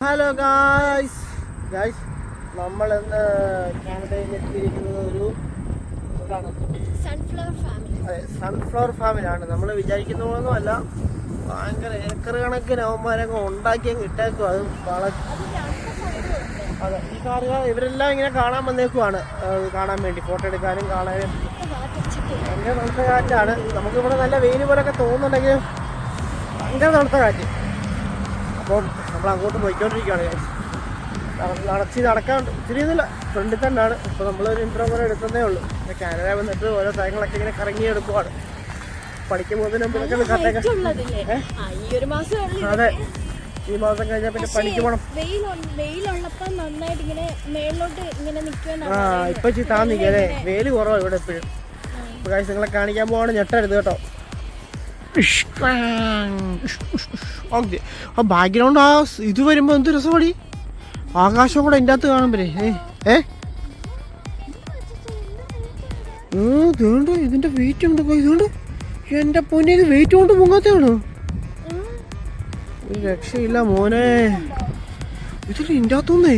Hello guys guys നമ്മൾ ഇന്ന് കാനഡയിൽ എത്തിയിരിക്കുന്നത് ഒരു സൺഫ്ലവർ ഫാമിലി അതെ സൺഫ്ലവർ ഫാമിലാണ് നമ്മൾ വിചാരിക്കുന്ന പോലൊന്നും അല്ല. ഭയങ്കര ഏക്കർ കണക്കിന് അവന്മാരങ്ങ് ഉണ്ടാക്കിയും കിട്ടേക്കും ഇട്ടേക്കും. അത് വളരെ അതെ ഈ കാറുകൾ ഇവരെല്ലാം ഇങ്ങനെ കാണാൻ വന്നേക്കുവാണ്. കാണാൻ വേണ്ടി. ഫോട്ടോ എടുക്കാനും കാണാനും. ഭയങ്കര തണുത്ത കാറ്റാണ്. നമുക്കിവിടെ നല്ല വെയിൽ പോലൊക്കെ തോന്നുന്നുണ്ടെങ്കിലും ഭയങ്കര തണുത്ത കാറ്റ്. അപ്പം നമ്മൾ അങ്ങോട്ട് പോയിക്കൊണ്ടിരിക്കുകയാണ്. നടച്ച് നടക്കാൻ ഇച്ചിരി ഇതില്ല. ഫ്രണ്ടിൽ തന്നെയാണ്. ഇപ്പോൾ നമ്മളൊരു ഇൻട്രോ പോലെ എടുക്കുന്നേ ഉള്ളൂ. പിന്നെ കാനഡ വന്നിട്ട് ഓരോ സ്ഥലങ്ങളൊക്കെ ഇങ്ങനെ കറങ്ങി എടുക്കുവാണ്. പഠിക്കുമ്പോൾ പോകുന്നതിന് ഒരു മാസം അതെ. ഈ മാസം കഴിഞ്ഞാൽ പിന്നെ പണിക്ക് പോകണം ആ ഇപ്പൊ ഇച്ചിരി താന്നിക്കുക അല്ലേ? വേൽ കുറവാണ് ഇവിടെ എപ്പോഴും. കാശ് നിങ്ങളെ കാണിക്കാൻ പോവാണ് ഞെട്ടരുത് കേട്ടോ. ഓക്കെ. ആ ബാക്ക്ഗ്രൗണ്ട് ആ ഇത് വരുമ്പോൾ എന്ത് രസമടി ആകാശം കൂടെ എന്റെ അകത്ത് കാണുമ്പോഴേ. ഏ ഏ? ഓ ഇതുകൊണ്ട് ഇതിന്റെ വെയിറ്റ് ഉണ്ട്. ഇതുകൊണ്ട് എന്റെ പൊന്നെ ഇത് വെയിറ്റ് കൊണ്ട് പൊങ്ങാത്തയാണോ ഒരു രക്ഷയില്ല മോനെ. ഇതിൽ എന്റെ അകത്തുനിന്നേ?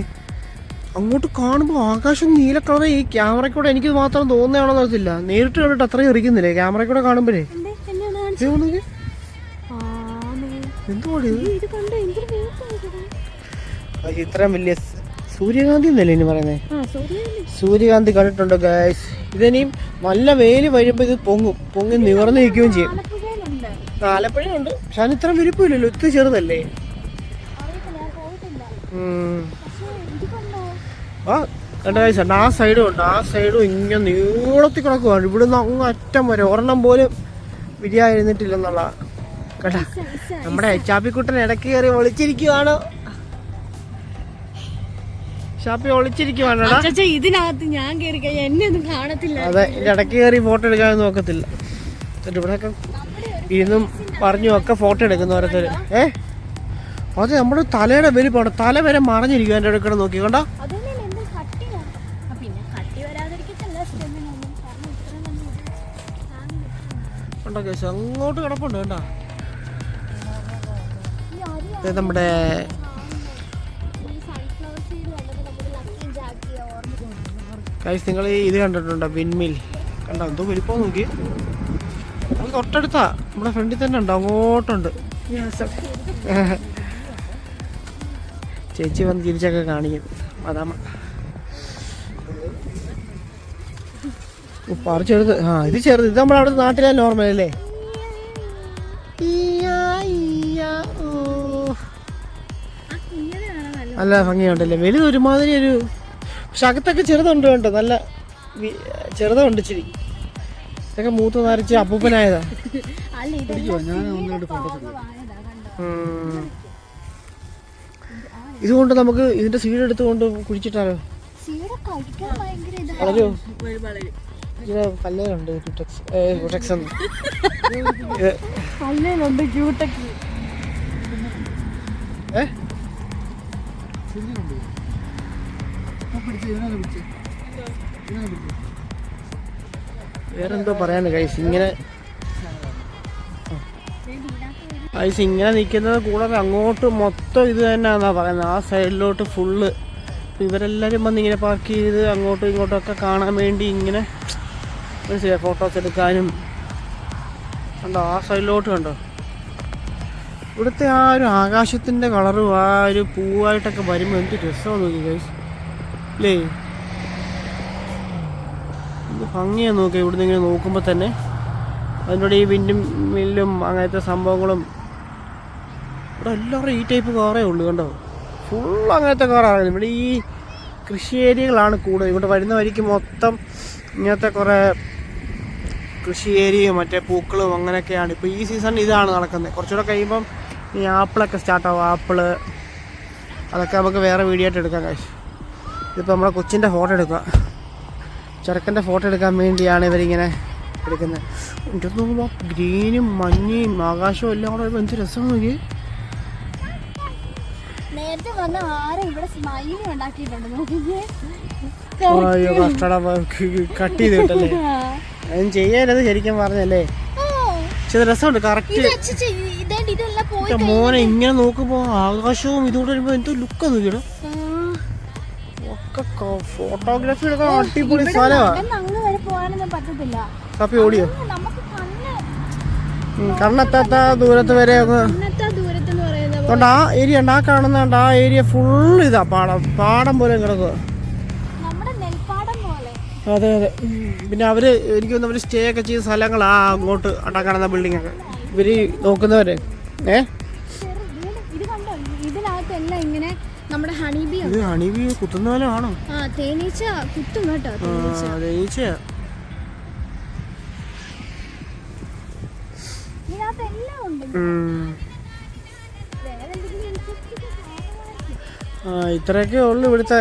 അങ്ങോട്ട് കാണുമ്പോൾ ആകാശം നീല കളർ ഈ ക്യാമറയ്ക്കൂടെ എനിക്ക് മാത്രം തോന്നുകയാണെന്ന് അറിയത്തില്ല. നേരിട്ട് കണ്ടിട്ട് അത്രയും എറിക്കുന്നില്ലേ ക്യാമറയ്ക്കൂടെ കാണുമ്പോഴേ. ഇത്രയും വലിയ സൂര്യകാന്തി എന്നല്ലേ ഇനി പറയുന്നത് സൂര്യകാന്തി. കണ്ടിട്ടുണ്ടോ ഗായ്സ് ഇതിനിയും നല്ല വെയിൽ വരുമ്പോൾ ഇത് പൊങ്ങും. പൊങ്ങി നിവർന്ന് നിൽക്കുകയും ചെയ്യും. ആലപ്പുഴയുണ്ട്. പക്ഷെ അതിന് ഇത്ര വിരിപ്പില്ലല്ലോ ഇത്ര ചെറുതല്ലേ? ആ കണ്ട ഗായ്സ് ഉണ്ട് ആ സൈഡും ഉണ്ട്. ആ സൈഡും ഇങ്ങനെ നീളത്തിൽ കിടക്കുവാണ്. ഇവിടുന്ന് അങ്ങ് അറ്റം വരെ ഒരെണ്ണം പോലും വിരിയായിരുന്നിട്ടില്ലെന്നുള്ള കേട്ടാ നമ്മുടെ ചാപ്പിക്കുട്ടൻ ഇടയ്ക്ക് കയറി ഒളിച്ചിരിക്കുവാണോ. ഷാപ്പി ഒളിച്ചിരിക്കുവാണോടാ ഇതിനകത്ത് ഞാൻ കയറി കഴിഞ്ഞാൽ എന്നെ ഒന്നും കാണത്തില്ല. അതെ ഇടയ്ക്ക് കയറി ഫോട്ടോ എടുക്കാൻ നോക്കത്തില്ല. ഇവിടെ ഇവിടെയൊക്കെ ഇരുന്നും പറഞ്ഞും ഒക്കെ ഫോട്ടോ എടുക്കുന്ന ഓരോരുത്തർ ഏ? അതെ നമ്മുടെ തലയുടെ വലിപ്പമാണ് തല വരെ മറഞ്ഞിരിക്കും എന്റെ അടുക്കള നോക്കി. കണ്ടോ? അതൊന്നും അങ്ങോട്ട് കിടപ്പുണ്ട് ആ, ഓർമ്മ കൈസ് നിങ്ങൾ ഇത് കണ്ടിട്ടുണ്ടോ? വിൻമിൽ കണ്ടോ? എന്തോ വലിപ്പം നോക്കി അത് തൊട്ടടുത്താ. നമ്മുടെ ഫ്രണ്ടിൽ തന്നെ ഉണ്ട്. അങ്ങോട്ടുണ്ട്. ചേച്ചി വന്ന് തിരിച്ചൊക്കെ കാണിക്കും. അതാമ ചെറുത് ആ ഇത് ചെറുത്. ഇത് നമ്മുടെ അവിടെ നാട്ടിലെ നോർമൽ അല്ലേ? നല്ല ഭംഗിയുണ്ടല്ലേ? വലുത് ഒരുമാതിരി ഒരു പക്ഷെ അകത്തൊക്കെ ചെറുതുണ്ട് കേട്ടോ നല്ല ചെറുതുണ്ട് ഇച്ചിരി. ഇതൊക്കെ മൂത്ത് നരച്ച് അപ്പൂപ്പനായതാ. ഇതുകൊണ്ട് നമുക്ക് ഇതിന്റെ സീഡ് എടുത്തുകൊണ്ട് കുഴിച്ചിട്ടാലോ? വളരോ. ക്യൂടെക്സ് ക്യൂട്ടക്ക് ഏ? വേറെന്തോ കൈസ് ഇങ്ങനെ ഐസ് ഇങ്ങനെ നിൽക്കുന്നത് കൂടാതെ അങ്ങോട്ട് മൊത്തം ഇത് തന്നെയാണെന്നാ പറയുന്നത്. ആ സൈഡിലോട്ട് ഫുള്ള് ഇവരെല്ലാവരും വന്ന് ഇങ്ങനെ പാർക്ക് ചെയ്ത് അങ്ങോട്ടും ഇങ്ങോട്ടൊക്കെ കാണാൻ വേണ്ടി ഇങ്ങനെ മനസ്സിലായി ഫോട്ടോസ് എടുക്കാനും കണ്ടോ ആ സൈഡിലോട്ട് കണ്ടോ? ഇവിടുത്തെ ആ ഒരു ആകാശത്തിന്റെ കളറും ആ ഒരു പൂവായിട്ടൊക്കെ വരുമ്പോൾ എന്ത് രസമാണ് നോക്കി ഗൈസ് അല്ലേ എന്ത് ഭംഗിയാണ് നോക്കി ഇവിടുന്ന് ഇങ്ങനെ നോക്കുമ്പോൾ തന്നെ. അതിനോട് ഈ വിൻഡും മില്ലും അങ്ങനത്തെ സംഭവങ്ങളും. ഇവിടെ എല്ലാവരും ഈ ടൈപ്പ് കാറേ ഉള്ളൂ കണ്ടോ? ഫുൾ അങ്ങനത്തെ കാറാണ് ഇവിടെ ഈ കൃഷി ഏരിയകളാണ് കൂടുതൽ. ഇവിടെ വരുന്ന വരിക്ക് മൊത്തം ഇങ്ങനത്തെ കുറേ കൃഷി ഏരിയയും മറ്റേ പൂക്കളും അങ്ങനെയൊക്കെയാണ്. ഇപ്പോൾ ഈ സീസൺ ഇതാണ് നടക്കുന്നത്. കുറച്ചുകൂടെ കഴിയുമ്പം ഈ ആപ്പിളൊക്കെ സ്റ്റാർട്ടാവും ആപ്പിൾ. അതൊക്കെ നമുക്ക് വേറെ വീഡിയോ ആയിട്ട് എടുക്കാം കാശ് ഇതിപ്പോൾ നമ്മുടെ കൊച്ചിന്റെ ഫോട്ടോ എടുക്കുക. ചെറുക്കന്റെ ഫോട്ടോ എടുക്കാൻ വേണ്ടിയാണ് ഇവരിങ്ങനെ എടുക്കുന്നത്. എന്റെ നോക്കുമ്പോൾ ഗ്രീനും മഞ്ഞയും ആകാശവും എല്ലാം കൂടെ എന്ത് രസം നോക്കി നേരത്തെ വന്ന ആരും ഇവിടെ സ്മൈലി ഉണ്ടാക്കിയിട്ടുണ്ട് നോക്കിക്കേ കട്ട് ചെയ്ത് കിട്ടല്ലേ അതും ചെയ്യാനത് ശരിക്കും പറഞ്ഞല്ലേ? പക്ഷെ രസമുണ്ട്. കറക്റ്റ് മോനെ ഇങ്ങനെ നോക്കുമ്പോ ആകാശവും ഇതുകൂടെ വരുമ്പോ എന്തോ ലുക്ക് നോക്കിയാണ് ഒക്കെ ഫോട്ടോഗ്രാഫി എടുക്കാൻ അടിപൊളി സ്ഥലമാണ് കപ്പി ഓടിയോ? കണ്ണെത്താത്ത ദൂരത്ത് വരെ അതുകൊണ്ട് ആ ഏരിയ ഉണ്ട് ആ കാണുന്നുണ്ട് ആ ഏരിയ ഫുൾ ഇതാ. പാടം പാടം പോലെ കിടക്കുക അതെ അതെ. പിന്നെ അവർ എനിക്ക് തോന്നുന്നു അവർ സ്റ്റേ ഒക്കെ ചെയ്ത സ്ഥലങ്ങളാ അങ്ങോട്ട് അട്ടാ കാണുന്ന ബിൽഡിംഗ് ഒക്കെ. ഇവർ നോക്കുന്നവര്. ഏ? ചെറു ഇത് ഇത് കണ്ടോ ഇതിനകത്ത് ഇങ്ങനെ നമ്മുടെ ഹണിബി ഇത് ഹണിബി കുത്തുന്ന പോലെ ആണോ ആ തേനീച്ച കുത്തും കേട്ടോ തേനീച്ച. ഉണ്ട്. ആ ഇത്രയൊക്കെ ഉള്ളു ഇവിടുത്തെ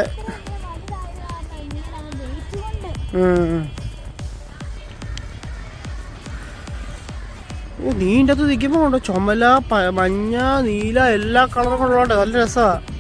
അകത്ത് നിൽക്കുമ്പോൾ ഉണ്ടോ ചുമല മഞ്ഞ നീല എല്ലാ കളറും ഉള്ളതുകൊണ്ട് നല്ല രസമാണ്